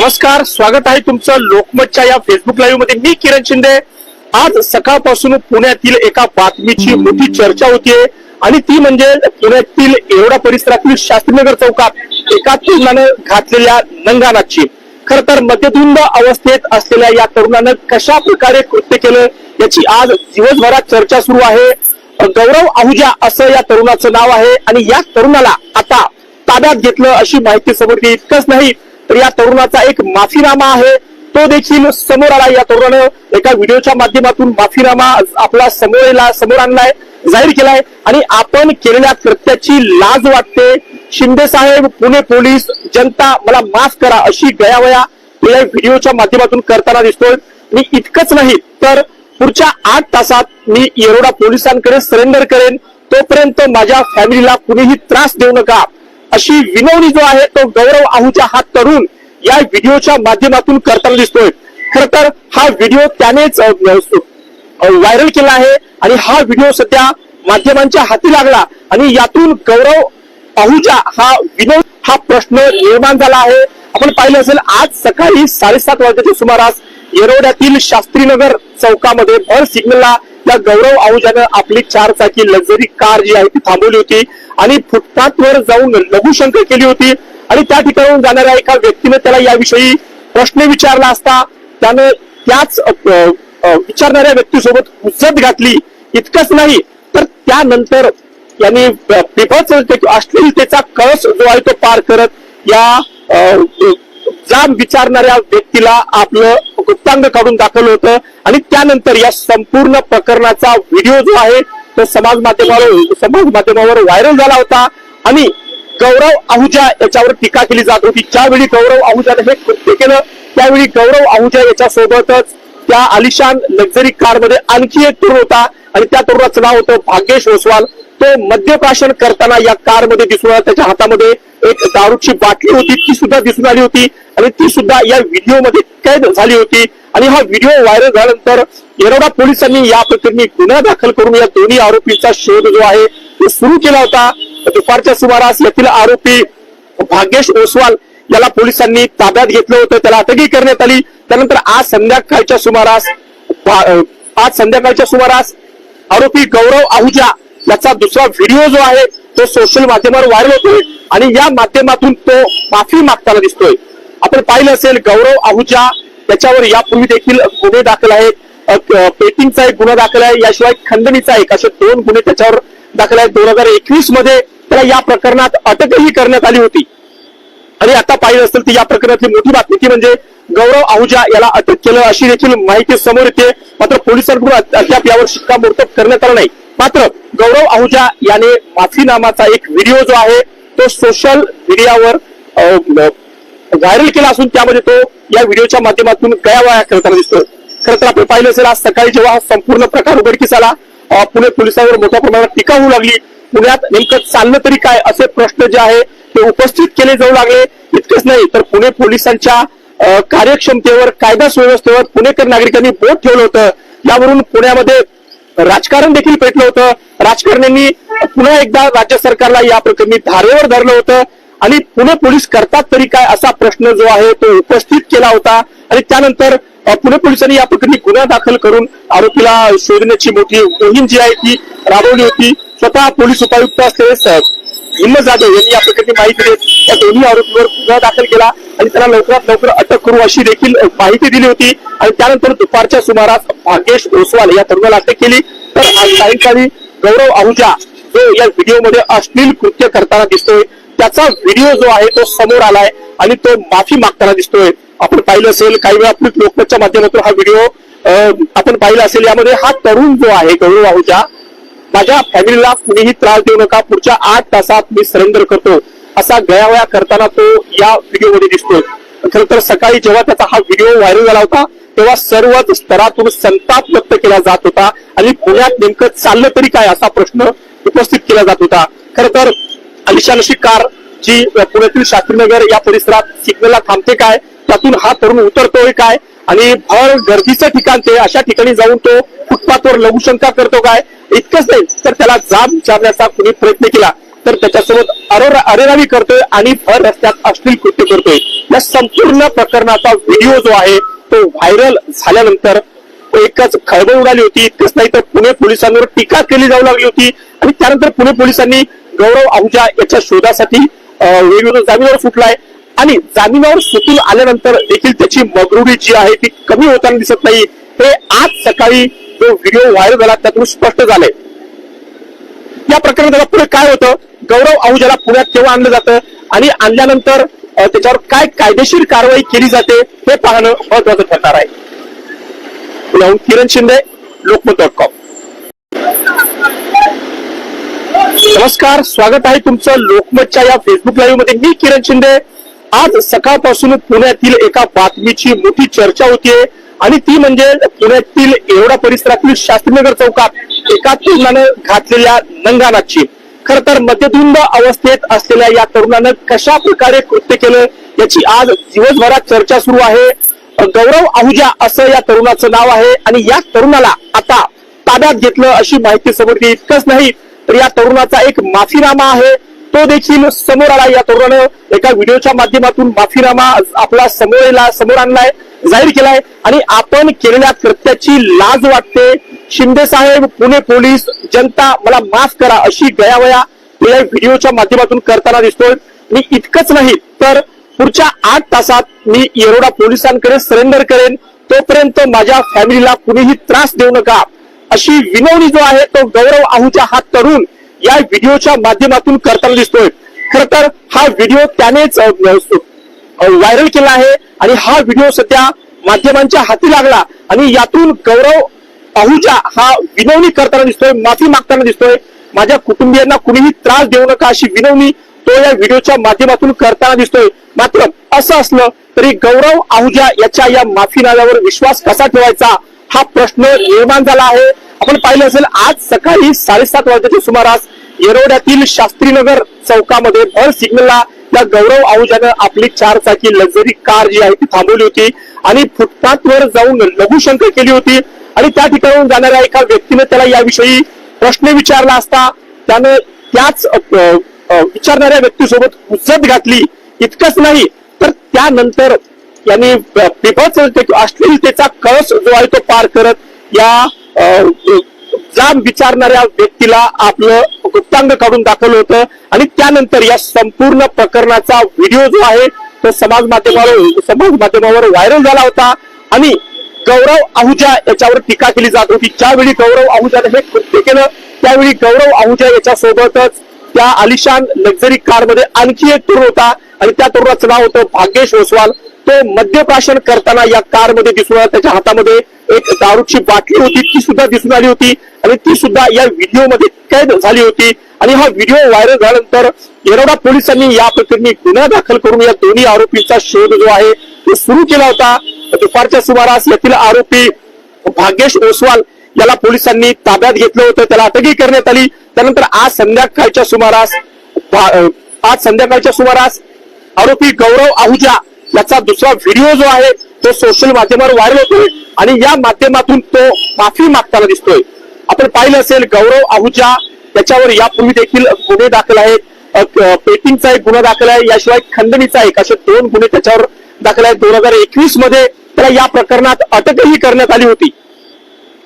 नमस्कार स्वागत आहे तुमचं लोकमतच्या या फेसबुक लाईव्हमध्ये. मी किरण शिंदे. आज सकाळपासून पुण्यातील एका बातमीची मोठी चर्चा होतीये. आणि ती म्हणजे पुण्यातील एवढा परिसरातील शास्त्रीनगर चौकात एका तरुणानं घातलेल्या नंगानाची. खर तर मध्यधुंद अवस्थेत असलेल्या या तरुणानं कशा प्रकारे कृत्य केलं याची आज दिवसभरात चर्चा सुरू आहे. गौरव आहुजा असं या तरुणाचं नाव आहे. आणि या तरुणाला आता ताब्यात घेतलं अशी माहिती समोर येते इतकंच नाही तर या तरुणाचा एक माफीनामा आहे. तो देखील समोर आला या तरुणानं. एका व्हिडिओच्या माध्यमातून माफीनामा आपला समोर येला- समोर आणलाय जाहीर केलाय. आणि आपण केलेल्या कृत्याची लाज वाटते. शिंदे साहेब पुणे पोलीस जनता मला माफ करा अशी गयावया या व्हिडिओच्या माध्यमातून करताना दिसतोय. मी इतकंच नाही तर पुढच्या आठ तासात मी येरोडा पोलिसांकडे सरेंडर करेन. तोपर्यंत माझ्या फॅमिलीला कुणीही त्रास देऊ नका. अशी विनवणी जो आहे तो गौरव आहूच्या हा तरुण या व्हिडिओच्या माध्यमातून करताना दिसतोय. खर तर हा व्हिडिओ त्यानेच व्हायरल केला आहे आणि हा व्हिडिओ सध्या माध्यमांच्या हाती लागला आणि यातून गौरव आहूजा हा विनोद हा प्रश्न निर्माण झाला आहे. आपण पाहिलं असेल आज सकाळी साडेसात वाजताच्या सुमारास येरवड्यातील शास्त्रीनगर चौकामध्ये भर सिग्नलला त्या गौरव आहुजानं आपली चार चाकी लक्झरी कार जी आहे ती थांबवली होती आणि फुटपाथवर जाऊन लघुशंका केली होती. आणि त्या ठिकाणाहून जाणाऱ्या एका व्यक्तीने त्याला याविषयी प्रश्न विचारला असता त्यानं त्याच विचारणाऱ्या व्यक्तीसोबत हुज्जत घातली. इतकंच नाही तर त्यानंतर यांनी बिभत्स अश्लीलतेचा कळस जो आहे तो पार करत या जाब विचारणाऱ्या व्यक्तीला आपलं गुप्तांग काढून दाखवलं होतं. आणि त्यानंतर या संपूर्ण प्रकरणाचा व्हिडिओ जो आहे तो समाज माध्यमावर समाज माध्यमावर व्हायरल झाला होता. आणि गौरव आहुजा याच्यावर टीका केली जात होती. ज्यावेळी गौरव आहुजाने हे कृत्य केलं त्यावेळी गौरव आहुजा याच्यासोबतच त्या आलिशान लक्झरी कारमध्ये आणखी एक तरुण होता आणि त्या तरुणाचं नाव होतं भाग्येश ओसवाल. तो मद्यप्राशन करताना या कारमध्ये दिसून आला. त्याच्या हातामध्ये एक दारूची बाटली होती. ती सुद्धा दिसून आली होती आणि ती सुद्धा या व्हिडिओमध्ये कैद झाली होती. आणि हा व्हिडिओ व्हायरल झाल्यानंतर येरवडा पोलिसांनी या प्रकरणी गुन्हा दाखल करून या दोन्ही आरोपींचा शोध जो आहे तो सुरू केला होता. दुपारच्या सुमारास यातील आरोपी भाग्येश ओसवाल याला पोलिसांनी ताब्यात घेतलं होतं त्याला अटकही करण्यात आली. त्यानंतर आज संध्याकाळच्या सुमारास आज संध्याकाळच्या सुमारास आरोपी गौरव आहुजा याचा दुसरा व्हिडिओ जो आहे तो सोशल माध्यमावर व्हायरल होतोय आणि या माध्यमातून तो माफी मागताना दिसतोय. आपण पाहिलं असेल गौरव आहुजा त्याच्यावर यापूर्वी देखील गुन्हे दाखल आहेत. पेटिंगचा एक गुन्हा दाखल आहे याशिवाय खंडणीचा एक असे दोन गुन्हे त्याच्यावर दाखल आहेत. दोन हजार एकवीसमध्ये त्याला या प्रकरणात अटकही करण्यात आली होती. आणि आता पाहिलं असेल तर या प्रकरणातली मोठी बातमी ती म्हणजे गौरव आहुजा याला अटक केलं अशी देखील माहिती समोर येते. मात्र पोलिसांकडून अद्याप यावर शिक्कामोर्तब करण्यात आलं नाही. मात्र गौरव आहुजा याने माफीनामाचा एक व्हिडिओ जो आहे तो सोशल मीडियावर व्हायरल केला असून त्यामध्ये तो या व्हिडिओच्या माध्यमातून गयावाया करताना दिसतो खरं तर आपण पाहिलं असेल आज सकाळी जेव्हा हा संपूर्ण प्रकार उघडकीस आला पुणे पोलिसांवर मोठ्या प्रमाणात टीका होऊ लागली. पुण्यात नेमकं चाललं तरी काय असे प्रश्न जे आहे ते उपस्थित केले जाऊ लागले. इतकंच नाही तर पुणे पोलिसांच्या कार्यक्षमतेवर कायदा सुव्यवस्थेवर पुणेकर नागरिकांनी बोट ठेवलं होतं. यावरून पुण्यामध्ये राजकारण देखील पेटलं होतं. राजकारण्यांनी पुन्हा एकदा राज्य सरकारला या प्रकरणी धारेवर धरलं होतं. आणि पुणे पोलीस करतात तरी काय असा प्रश्न जो आहे तो उपस्थित केला होता. आणि त्यानंतर पुणे पोलिसांनी या प्रकरणी गुन्हा दाखल करून आरोपीला शोधण्याची मोठी मोहीम जी आहे ती राबवली होती. स्वतः पोलीस उपायुक्त असलेले साहेब हिम्मत जाधव यांनी या प्रकरणी माहिती देत या दोन्ही आरोपीवर गुन्हा दाखल केला आणि त्यांना लवकरात लवकर अटक करू अशी देखील माहिती दिली होती. आणि त्यानंतर दुपारच्या सुमारास भाग्येश ओसवाल या तरुणाला अटक केली. तर आज सायंकाळी गौरव आहुजा जो या व्हिडिओमध्ये अश्लील कृत्य करताना दिसतोय त्याचा व्हिडिओ जो आहे तो समोर आलाय आणि तो माफी मागताना दिसतोय. आपण पाहिलं असेल काही वेळा आपली लोकमतच्या माध्यमातून हा व्हिडिओ आपण पाहिला असेल यामध्ये हा तरुण जो आहे गौरव आहुजा माझ्या फॅमिलीला कुणीही त्रास देऊ नका. पुढच्या आठ तासात मी सरेंडर करतो. असा गयावया करताना तो या व्हिडिओमध्ये दिसतोय. खरं तर सकाळी जेव्हा त्याचा हा व्हिडिओ व्हायरल झाला होता तेव्हा सर्वच स्तरातून संताप व्यक्त केला जात होता. आणि पुण्यात नेमकं चाललं तरी काय असा प्रश्न उपस्थित केला जात होता. खर तर अलिशान कार जी पुण्यातील शास्त्रीनगर या परिसरात सिग्नलला थांबते काय? त्यातून हा तरुण उतरतोय काय? आणि भर गर्दीचं ठिकाण ते अशा ठिकाणी जाऊन तो फुटपाथवर लघुशंका करतो काय? इतकंच नाही तर त्याला जाब विचारण्याचा कुणी प्रयत्न केला तर त्याच्यासोबत अरोरा अरेरावी करतोय आणि भर रस्त्यात अश्लील कृत्य करतोय. या संपूर्ण प्रकरणाचा व्हिडिओ जो आहे तो व्हायरल झाल्यानंतर एकच खळबळ उडाली होती. इतकंच नाही तर पुणे पोलिसांवर टीका केली जाऊ लागली होती. आणि त्यानंतर पुणे पोलिसांनी गौरव आहुजा याच्या शोधासाठी अं, वेगवेगळ्या जामीनावर सुटलाय. आणि जामिनावर सुटून आल्यानंतर देखील त्याची मगरुडी जी आहे ती कमी होताना दिसत नाही. हे आज सकाळी जो व्हिडिओ व्हायरल झाला त्यातून स्पष्ट झालंय. या प्रकरणात त्याला पुढे काय होतं? गौरव आहुजाला पुण्यात केव्हा आणलं जातं? आणि आणल्यानंतर त्याच्यावर काय कायदेशीर कारवाई केली जाते हे पाहणं महत्वाचं ठरणार आहे. Kiran Shinde Lokmat dot com. नमस्कार स्वागत आहे तुमचं लोकमतच्या या फेसबुक लाईव्हमध्ये. मी किरण शिंदे. आज सकाळपासून पुण्यातील एका बातमीची मोठी चर्चा होतीये. आणि ती म्हणजे पुण्यातील एवढा परिसरातील शास्त्रीनगर चौकात एका तरुणानं घातलेल्या नंगानाची. खर तर मध्यधुंद अवस्थेत असलेल्या या तरुणानं कशा प्रकारे कृत्य केलं याची आज दिवसभरात चर्चा सुरू आहे. गौरव आहुजा असं या तरुणाचं नाव आहे. आणि या तरुणाला आता ताब्यात घेतलं अशी माहिती समोर येते इतकंच नाही तर या तरुणाचा एक माफीनामा आहे. तो देखील समोर आला या तरुणानं. एका व्हिडिओच्या माध्यमातून माफीनामा आपला समोर समोर आणलाय जाहीर केलाय. आणि आपण केलेल्या कृत्याची लाज वाटते. शिंदे साहेब पुणे पोलीस जनता मला माफ करा अशी गयावया या व्हिडिओच्या माध्यमातून करताना दिसतोय. मी इतकंच नाही तर पुढच्या आठ तासात मी येरोडा पोलिसांकडे सरेंडर करेन. तोपर्यंत माझ्या फॅमिलीला कुणीही त्रास देऊ नका. अशी विनवणी जो आहे तो गौरव आहुजा हा तरुण या व्हिडिओच्या माध्यमातून करताना दिसतोय. खर तर हा व्हिडिओ त्यानेच व्हायरल केला आहे आणि हा व्हिडिओ सध्या माध्यमांच्या हाती लागला आणि यातून गौरव आहुजा हा विनवणी करताना दिसतोय माफी मागताना दिसतोय. माझ्या कुटुंबियांना कुणीही त्रास देऊ नका अशी विनवणी तो या व्हिडिओच्या माध्यमातून करताना दिसतोय. मात्र असं असलं तरी गौरव आहुजा याच्या या माफीनाम्यावर विश्वास कसा ठेवायचा हा प्रश्न निर्माण झाला आहे. आपण पाहिलं असेल आज सकाळी साडेसात वाजताच्या सुमारास येरवड्यातील शास्त्रीनगर चौकामध्ये भर सिग्नलला या गौरव आहुजानं आपली चार चाकी लक्झरी कार जी आहे ती थांबवली होती आणि फुटपाथवर जाऊन लघुशंक केली होती. आणि त्या ठिकाणाहून जाणाऱ्या एका व्यक्तीने त्याला याविषयी प्रश्न विचारला असता त्यानं त्याच विचारणाऱ्या व्यक्तीसोबत उचत घातली. इतकंच नाही तर त्यानंतर यांनी पिपच अश्लीलतेचा कळस जो आहे तो पार करत या जाम जाब विचारणाऱ्या व्यक्तीला आपलं गुप्तांग काढून दाखवलं होतं. आणि त्यानंतर या संपूर्ण प्रकरणाचा व्हिडिओ जो आहे तो समाज माध्यमावर समाज माध्यमावर व्हायरल झाला होता. आणि गौरव आहुजा याच्यावर टीका केली जात होती. ज्यावेळी गौरव आहुजाने हे कृत्य केलं त्यावेळी गौरव आहुजा याच्या सोबतच त्या आलिशान लक्झरी कारमध्ये आणखी एक तरुण होता. आणि त्या तरुणाचं नाव होतं भाग्येश ओसवाल तो मद्यप्राशन करताना या कारमध्ये दिसून आला. त्याच्या हातामध्ये एक दारूची बाटली होती. ती सुद्धा दिसून आली होती. आणि ती सुद्धा या व्हिडिओमध्ये कैद झाली होती. आणि हा व्हिडिओ व्हायरल झाल्यानंतर येरवडा पोलिसांनी या प्रकरणी गुन्हा दाखल करून या दोन्ही आरोपींचा शोध जो आहे तो सुरू केला होता. दुपारच्या सुमारास यातील आरोपी भाग्येश ओसवाल याला पोलिसांनी ताब्यात घेतलं होतं. त्याला अटकही करण्यात आली. त्यानंतर आज संध्याकाळच्या सुमारास आज संध्याकाळच्या सुमारास आरोपी गौरव आहुजा याचा दुसरा व्हिडिओ जो आहे तो सोशल माध्यमावर व्हायरल होतोय आणि या माध्यमातून तो माफी मागताना दिसतोय. आपण पाहिलं असेल गौरव आहुजा त्याच्यावर यापूर्वी देखील गुन्हे दाखल आहेत. पेटिंगचा एक गुन्हा दाखल आहे याशिवाय खंडणीचा एक असे दोन गुन्हे त्याच्यावर दाखल आहेत. दोन हजार एकवीसमध्ये त्याला या प्रकरणात अटकही करण्यात आली होती.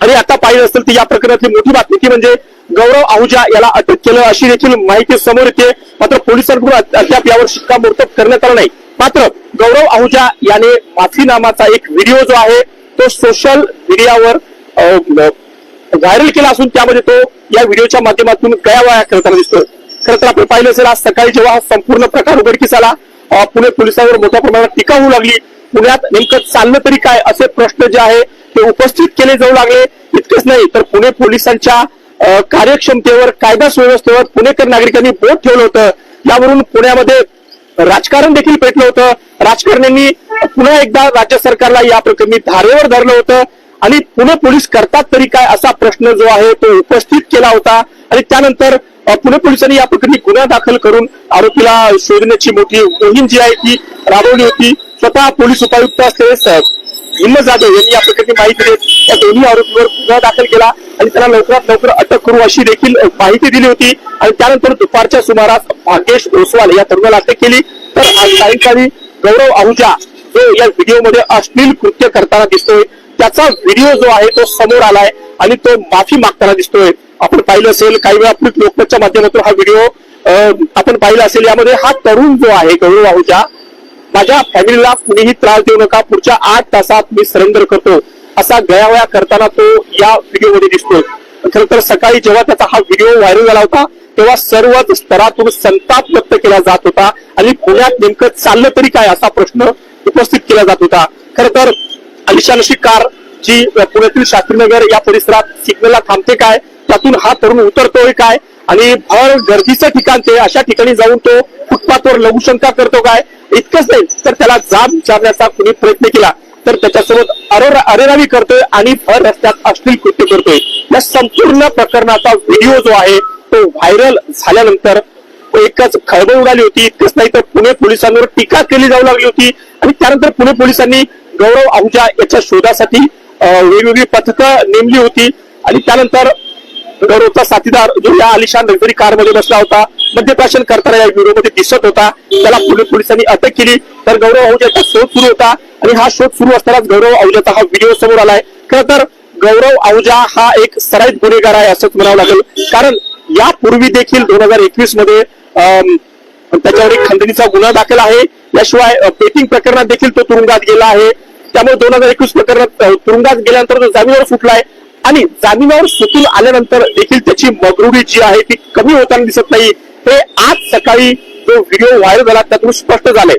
आणि आता पाहिलं असेल तर या प्रकरणातली मोठी बातमी ती म्हणजे गौरव आहुजा याला अटक केलं अशी देखील माहिती समोर येते. मात्र पोलिसांकडून अद्याप यावर शिक्कामोर्तब करण्यात आलं नाही. मात्र गौरव आहुजा याने माफीनामाचा एक व्हिडिओ जो आहे तो सोशल मीडियावर व्हायरल केला असून त्यामध्ये तो या व्हिडिओच्या माध्यमातून गयावया करताना दिसतोय. खरं तर आपण पाहिलं असेल आज सकाळी जेव्हा हा संपूर्ण प्रकार उघडकीस आला पुणे पोलिसांवर मोठ्या प्रमाणात टीका होऊ लागली. पुण्यात नेमकं चाललं तरी काय असे प्रश्न जे आहे ते उपस्थित केले जाऊ लागले. इतकेच नाही तर पुणे पोलिसांच्या कार्यक्षमतेवर कायदा सुव्यवस्थेवर पुणेकर नागरिकांनी बोट ठेवलं होतं. यावरून पुण्यामध्ये राजकारण देखील पेटलं होतं. राजकारण्यांनी पुन्हा एकदा राज्य सरकारला या प्रकरणी धारेवर धरलं होतं. आणि पुणे पोलीस करतात तरी काय असा प्रश्न जो आहे तो उपस्थित केला होता. आणि त्यानंतर पुणे पोलिसांनी या प्रकरणी गुन्हा दाखल करून आरोपीला शोधण्याची मोठी मोहीम जी आहे ती राबवली होती. स्वतः पोलीस उपायुक्त असलेले भीम जाधव यांनी या माहिती देत या दोन्ही आरोपीवर गुन्हा दाखल केला आणि त्यांना लवकरात लवकर अटक करू अशी देखील माहिती दिली होती. आणि त्यानंतर दुपारच्या सुमारास भाग्येश ओसवाल या तरुणाला अटक केली. तर आज सायंकाळी गौरव आहुजा जो या व्हिडिओमध्ये अश्लील कृत्य करताना दिसतोय त्याचा व्हिडिओ जो आहे तो समोर आलाय आणि तो माफी मागताना दिसतोय. आपण पाहिलं असेल काही वेळा आपली लोकमतच्या माध्यमातून हा व्हिडिओ आपण पाहिला असेल यामध्ये हा तरुण जो आहे गौरव आहुजा माझ्या फॅमिलीला कुणीही त्रास देऊ नका. पुढच्या आठ तासात मी सरेंडर करतो. असा गयावया करताना तो या व्हिडिओमध्ये दिसतोय. खर तर सकाळी जेव्हा त्याचा हा व्हिडिओ व्हायरल झाला होता तेव्हा सर्वच स्तरातून संताप व्यक्त केला जात होता. आणि पुण्यात नेमकं चाललं तरी काय असा प्रश्न उपस्थित केला जात होता. खर तर अलिशानशी कार जी पुण्यातील शास्त्रीनगर या परिसरात सिग्नलला थांबते काय? त्यातून हा तरुण उतरतोय काय? आणि फार गर्दीचं ठिकाण ते अशा ठिकाणी जाऊन तो फुटपाथवर लघुशंका करतो काय? इतकंच नाही तर त्याला जाब विचारण्याचा कुणी प्रयत्न केला तर त्याच्यासोबत अरे अरेरावी करतोय आणि भर रस्त्यात अश्लील कृत्य करतोय. या संपूर्ण प्रकरणाचा व्हिडिओ जो आहे तो व्हायरल झाल्यानंतर एकच खळबळ उडाली होती इतकंच नाही तर पुणे पोलिसांवर टीका केली जाऊ लागली होती. आणि त्यानंतर पुणे पोलिसांनी गौरव आहुजा याच्या शोधासाठी वेगवेगळी पथकं नेमली होती. आणि त्यानंतर गौरवचा साथीदार जो या आलिशान लक्झरी कारमध्ये बसला होता मद्यप्राशन करताना या व्हिडिओमध्ये दिसत होता. त्याला पोलिसांनी अटक केली. तर गौरव आहुजाचा शोध सुरू होता आणि हा शोध सुरू असतानाच गौरव आहुजाचा हा व्हिडिओ समोर आलाय. खरं तर गौरव आहुजा हा एक सराईत गुन्हेगार आहे असंच म्हणावं लागेल. कारण यापूर्वी देखील दोन हजार एकवीसमध्ये अं, त्याच्यावर एक खंडणीचा गुन्हा दाखल आहे. याशिवाय पेटिंग प्रकरणात देखील तो तुरुंगात गेला आहे. त्यामुळे दोन हजार एकवीस प्रकरणात तुरुंगात गेल्यानंतर तो जामीनावर फुटलाय आणि जामिनावर सुटून आल्यानंतर देखील त्याची मगरुडी जी आहे ती कमी होताना दिसत नाही. हे आज सकाळी जो व्हिडिओ व्हायरल झाला त्यातून स्पष्ट झालंय.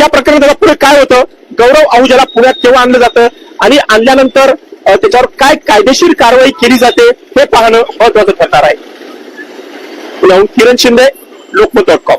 या प्रकरणी त्याला पुढे काय होतं? गौरव आहुजाला पुण्यात केव्हा आणलं जातं? आणि आणल्यानंतर त्याच्यावर काय कायदेशीर कारवाई केली जाते हे पाहणं महत्वाचं ठरणार आहे. Kiran Shinde Lokmat dot com.